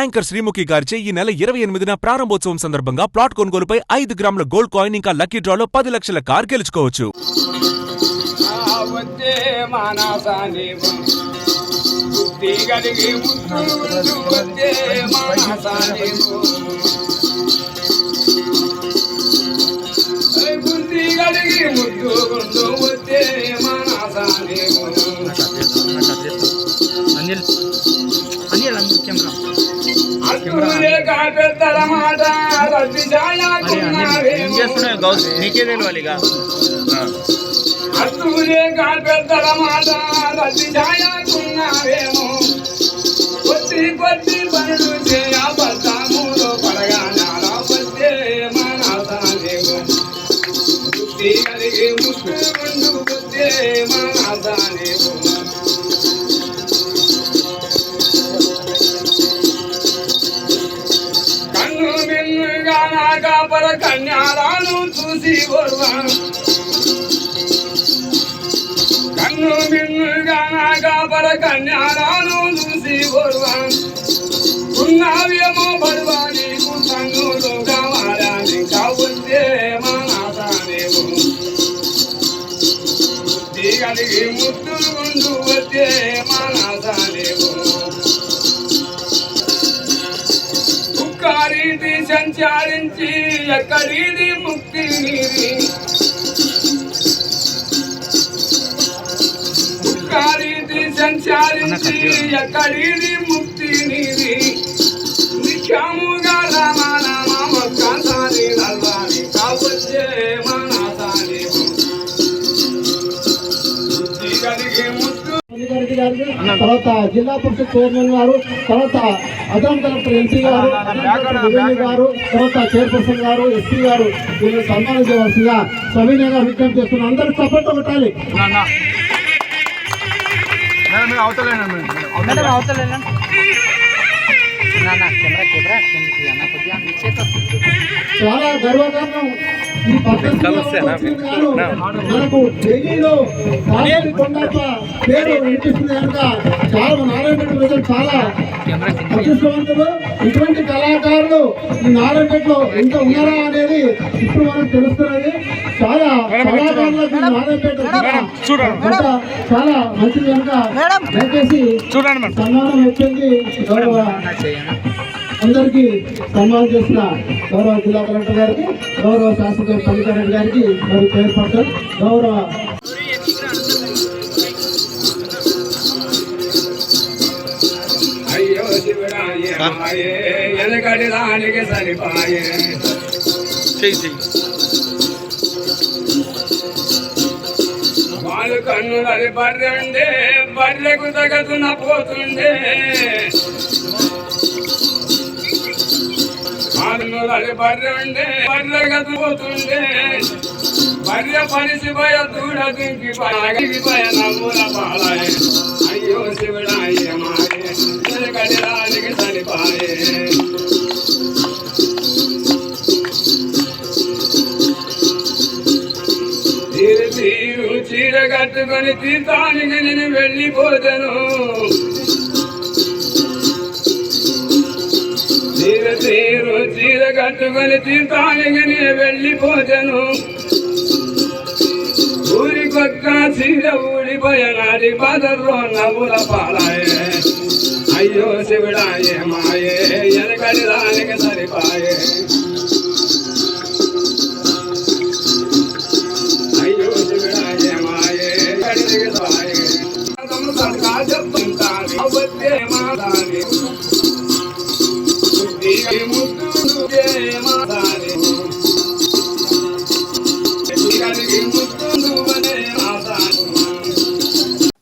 Anchor Sreemukhi గారిచే ఈ నెల ఇరవై ఎనిమిదిన ప్రారంభోత్సవం సందర్భంగా ప్లాట్ కొనుగోలుపై ఐదు గ్రాముల గోల్డ్ కాయిన్ ఇంకా లక్కీ డ్రాలో పది లక్షల కార్ గెలుచుకోవచ్చు. ఆ గౌస్ నీకే తెలియాలి ఇక కాపెత్తల మాట రద్ది ఛాయాకున్నావేమో కొద్ది కొద్ది పనులు చేయబడతాములో పడగా నాలా వచ్చే మనసానేమో బుద్ధి కలిగి ముసుకుండు వచ్చే మనసానేమో కన్యాలను చూసి ఓర్వాను కన్ను మిన్నుగా నా కాపర కన్యాలను చూసి ఓర్వాను ఉన్నావేమో బడువా నీకు కన్నులు కావాలని కావచ్చే మానాసానేమో బుద్ధి కలిగి ముద్దులు గుండు వచ్చే సంచారించి ఎక్కడిది ముక్తి నీది సంచారించి ఎక్కడిది ముక్తి నీది తర్వాత జిల్లా పరిషత్ చైర్మన్ గారు తర్వాత అదనం కలెక్టర్ ఎంపీ గారు గారు తర్వాత చైర్పర్సన్ గారు ఎస్పీ గారు వీళ్ళు సన్మానం చేయవలసిందిగా సవినయంగా విజ్ఞప్తి చేస్తున్నారు. అందరూ సపోర్ట్ కొట్టాలి. చాలా గర్వకారణం. మనకు ఢిల్లీలో కావేరి కొండప్ప పేరు వినిపిస్తుంది కనుక చాలా నారాయణపేట ప్రజలు చాలా అదృష్టవంతులు. ఇటువంటి కళాకారులు ఈ నారాయణపేటలో ఎంత ఉన్నారా అనేది ఇప్పుడు మనకు తెలుస్తున్నది. చాలా కళాకారులకు నారాయణపేట చాలా మంచిది కనుక దయచేసి చూడండి సన్మానం వచ్చింది గౌరవ అందరికీ సన్మానం చేసిన గౌరవ జిల్లా కలెక్టర్ గారికి గౌరవ శాసక పల్లికారెడ్డి గారికి మరియు చైర్పర్సన్ గౌరవ అయ్యో శివుడాయే సరిపాయే వాళ్ళు కన్నులని బర్రె బర్రెకు తగదున పోతుండే కన్నులని బర్రె ఉండే బర్రె గదు పోతుండే బర్రె పలిసి పోయ దూడ దుంకి పోయ నవ్వుల పాలాయే అయ్యో శివుడాయ మాయే వెనకటి దానికి సరిపాయే తీరు చీర కట్టుకొని తీర్థానికి నేను వెళ్ళిపోతాను. కట్టుకొని తీర్థానికి నేను వెళ్ళిపోతాను. ఊరికొక్క సీర ఊడిపోయనాడి బదర్లో నవ్వుల పాలాయే. అయ్యో శివుడాయే మాయే ఎనకడి దానికి సరిపాయే.